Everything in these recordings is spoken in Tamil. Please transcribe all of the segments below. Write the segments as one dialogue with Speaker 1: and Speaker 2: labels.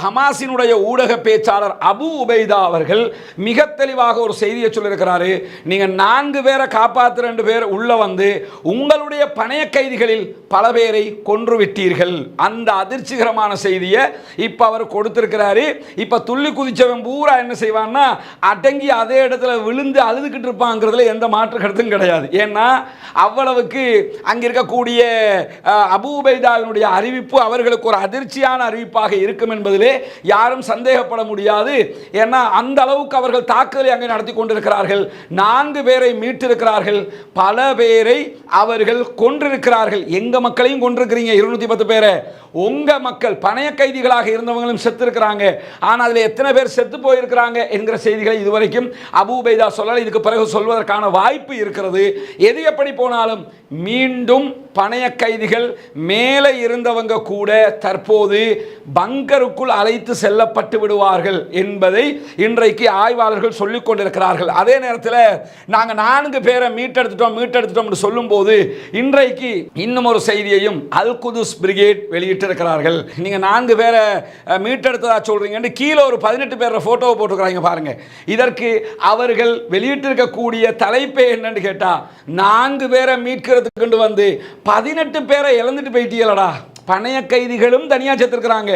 Speaker 1: ஹமாசினுடைய ஊடக பேச்சாளர் அபு உபைதா அவர்கள் மிக தெளிவாக ஒரு செய்தியை சொல்லியிருக்கிறாரு. நீங்க நான்கு பேரை காப்பாத்து ரெண்டு பேர் உள்ள வந்து உங்களுடைய பணைய கைதிகளில் பல பேரை கொன்று விட்டீர்கள். அந்த அதிர்ச்சிகரமான செய்தியை இப்ப அவர் கொடுத்திருக்கிறாரு. இப்ப துள்ளி குதிச்சவன் பூரா என்ன செய்வான்னா அடங்கி அதே இடத்துல விழுந்து அழுதுகிட்டு இருப்பாங்கிறதுல எந்த மாற்று கருத்தும் கிடையாது. ஏன்னா அவ்வளவுக்கு அங்க இருக்கக்கூடிய அபு அபூ உபைதாவினுடைய அறிவிப்பு அவர்களுக்கு ஒரு அதிர்ச்சியான அறிவிப்பாக இருக்கும் என்பதில் யாரும் சந்தேகப்பட முடியாது. ஏன்னா அந்த அளவுக்கு அவர்கள் தாக்குதலை அங்கே நடத்தி கொண்டிருக்கிறார்கள். நான்கு பேரை மீட்டிருக்கிறார்கள். பல பேரை அவர்கள் கொன்றிருக்கிறார்கள். எங்க மக்களையும் கொண்டிருக்கிறீங்க இருநூத்தி பத்து பேரை. உங்க மக்கள் பணைய கைதிகளாக இருந்தவங்களும் செத்து இருக்கிறாங்க ஆனால் அதில் எத்தனை பேர் செத்து போயிருக்கிறாங்க என்கிற செய்திகளை இதுவரைக்கும் அபூ உபைதா சொல்லல. இதுக்கு பிறகு சொல்வதற்கான வாய்ப்பு இருக்கிறது. எது எப்படி போனாலும் மீண்டும் பணைய கைதிகள் மேலே இருந்தவங்க கூட தற்போது பங்கருக்குள் அழைத்து செல்லப்பட்டு விடுவார்கள் என்பதை இன்றைக்கு ஆய்வாளர்கள் சொல்லிக் கொண்டிருக்கிறார்கள். அதே நேரத்தில் நாங்கள் நான்கு பேரை மீட்டெடுத்துட்டோம் மீட்டெடுத்துட்டோம் சொல்லும்போது இன்றைக்கு இன்னும் ஒரு செய்தியையும் அல் குதுஸ் பிரிகேட் வெளியிட்டிருக்கிறார்கள். நீங்கள் நான்கு பேரை மீட்டெடுத்ததா சொல்றீங்கன்னு கீழே ஒரு பதினெட்டு பேர போட்டோவை போட்டுக்கிறாங்க பாருங்க. இதற்கு அவர்கள் வெளியிட்டிருக்கக்கூடிய தலைப்பே என்னன்னு கேட்டால் நான்கு பேரை மீட்கிறதுக்கு கொண்டு வந்து பதினெட்டு பேரை இழந்துட்டு போயிட்டீங்களடா. பணைய கைதிகளும் தனியாக செத்துருக்குறாங்க.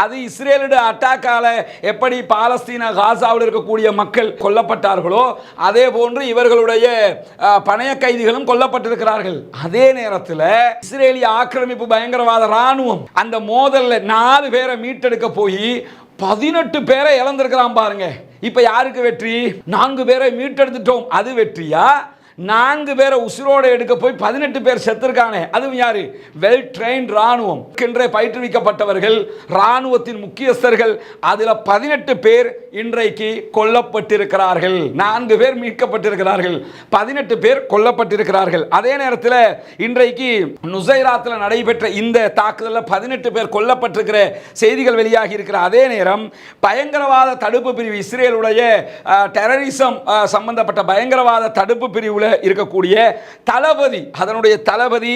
Speaker 1: அது இஸ்ரேலுடைய அட்டாக்கால எப்படி பாலஸ்தீன காசாவில் இருக்கக்கூடிய மக்கள் கொல்லப்பட்டார்களோ அதே போன்று இவர்களுடைய பணைய கைதிகளும் கொல்லப்பட்டிருக்கிறார்கள். அதே நேரத்தில் இஸ்ரேலிய ஆக்கிரமிப்பு பயங்கரவாத ராணுவம் அந்த மோதல்ல நாலு பேரை மீட்டெடுக்க போய் பதினெட்டு பேரை இழந்திருக்கிறான் பாருங்க. இப்ப யாருக்கு வெற்றி? நான்கு பேரை மீட்டெடுத்துட்டோம். அது வெற்றியா? நான்கு பேரை உசுரோடு எடுக்க போய் பதினெட்டு பேர் செத்துருக்கானே. அதுவும் யாரு? வெல் ட்ரெயின் ராணுவம் என்றே பயிற்றுவிக்கப்பட்டவர்கள் ராணுவத்தின் முக்கியஸ்தர்கள். அதில் பதினெட்டு பேர் இன்றைக்கு கொல்லப்பட்டிருக்கிறார்கள். நான்கு பேர் மீட்கப்பட்டிருக்கிறார்கள். பதினெட்டு பேர் கொல்லப்பட்டிருக்கிறார்கள். அதே நேரத்தில் இன்றைக்கு நுசைராத்தில் நடைபெற்ற இந்த தாக்குதலில் பதினெட்டு பேர் கொல்லப்பட்டிருக்கிற செய்திகள் வெளியாகி இருக்கிற அதே நேரம் பயங்கரவாத தடுப்பு பிரிவு இஸ்ரேலுடைய டெரரிசம் சம்பந்தப்பட்ட பயங்கரவாத தடுப்பு பிரிவில் இருக்கக்கூடிய தளபதி அதனுடைய தளபதி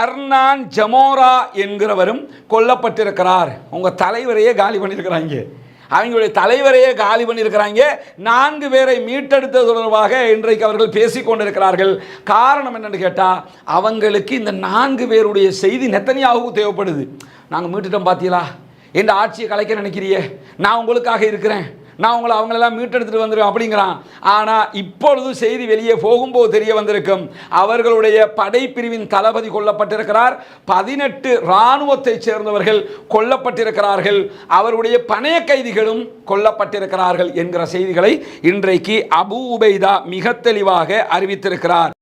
Speaker 1: அர்னான் ஜமோரா என்கிறவரும் கொல்லப்பட்டிருக்கிறார். உங்கள் தலைவரையே காலி பண்ணியிருக்கிறாங்க அவங்களுடைய தலைவரையே காலி பண்ணியிருக்கிறாங்க. நான்கு பேரை மீட்டெடுத்தது தொடர்பாக இன்றைக்கு அவர்கள் பேசிக்கொண்டிருக்கிறார்கள் காரணம் என்னென்னு கேட்டால் அவங்களுக்கு இந்த நான்கு பேருடைய செய்தி நெத்தனியாகவும் தேவைப்படுது. நாங்கள் மீட்டுட்டோம் பார்த்தீங்களா இந்த ஆட்சியை கலைக்க நினைக்கிறியே நான் உங்களுக்காக இருக்கிறேன். நான் உங்களை அவங்களெல்லாம் மீட்டெடுத்துட்டு வந்துடுவேன் அப்படிங்கிறான். ஆனால் இப்பொழுது செய்தி வெளியே போகும்போது தெரிய வந்திருக்கும் அவர்களுடைய படைப்பிரிவின் தளபதி கொல்லப்பட்டிருக்கிறார். பதினெட்டு இராணுவத்தைச் சேர்ந்தவர்கள் கொல்லப்பட்டிருக்கிறார்கள். அவருடைய பணைய கைதிகளும் கொல்லப்பட்டிருக்கிறார்கள் என்கிற செய்திகளை இன்றைக்கு அபு உபைதா மிக தெளிவாக அறிவித்திருக்கிறார்.